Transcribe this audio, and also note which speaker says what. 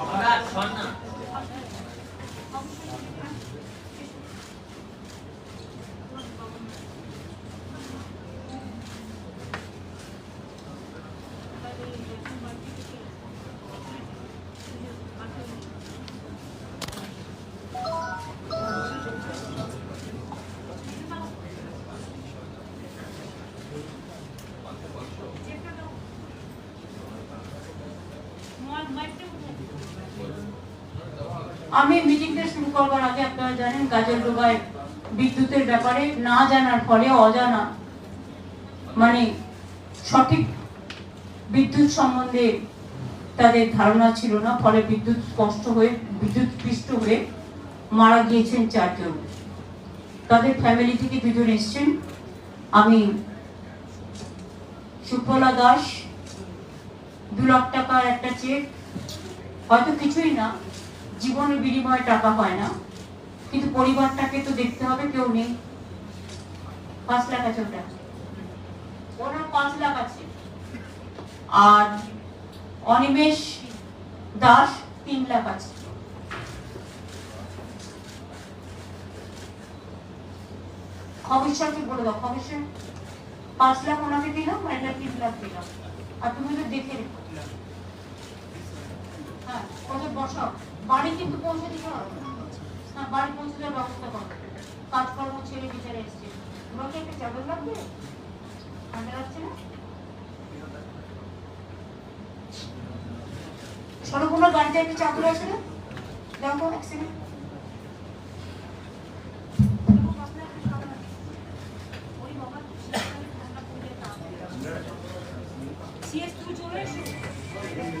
Speaker 1: अमराज আমি মিটিংটা শুরু করবার আগে আপনারা জানেন কাজের ডোবায় বিদ্যুতের ব্যাপারে না জানার ফলে অজানা মানে সঠিক বিদ্যুৎ সম্বন্ধে তাদের ধারণা ছিল না, ফলে বিদ্যুৎ স্পষ্ট হয়ে, বিদ্যুৎ পৃষ্ঠ হয়ে মারা গিয়েছেন চারজন। তাদের ফ্যামিলি থেকে দুজন এসছেন। আমি সুফলা দাস দু লাখ টাকার একটা চেক হয়তো কিছুই না, জীবনের বিনিময়ে টাকা হয় না, কিন্তু পরিবারটাকে তো দেখতে হবে, কেউ নেই। পাঁচ লাখ আছে ওটা। ওনার পাঁচ লাখ আছে। আর অনিমেষ দাস তিন লাখ আছে। খবিশ্বরকে বলে দাও খবিশ্বর পাঁচ লাখ ওনাকে দিলাম আর তিন লাখ দিলাম। আর তুমি তো দেখে রেখো। হ্যাঁ হ্যাঁ বাড়ি পৌঁছে দেওয়ার ব্যবস্থা করো। কাজকর্ম ছেড়ে বিচারে এসছে। তোমাকে একটা চাদর লাগবে? ঠান্ডা লাগছে গাড়িতে একটা চাদর আছে দেখো, এক সেকেন্ড সিএস তুমি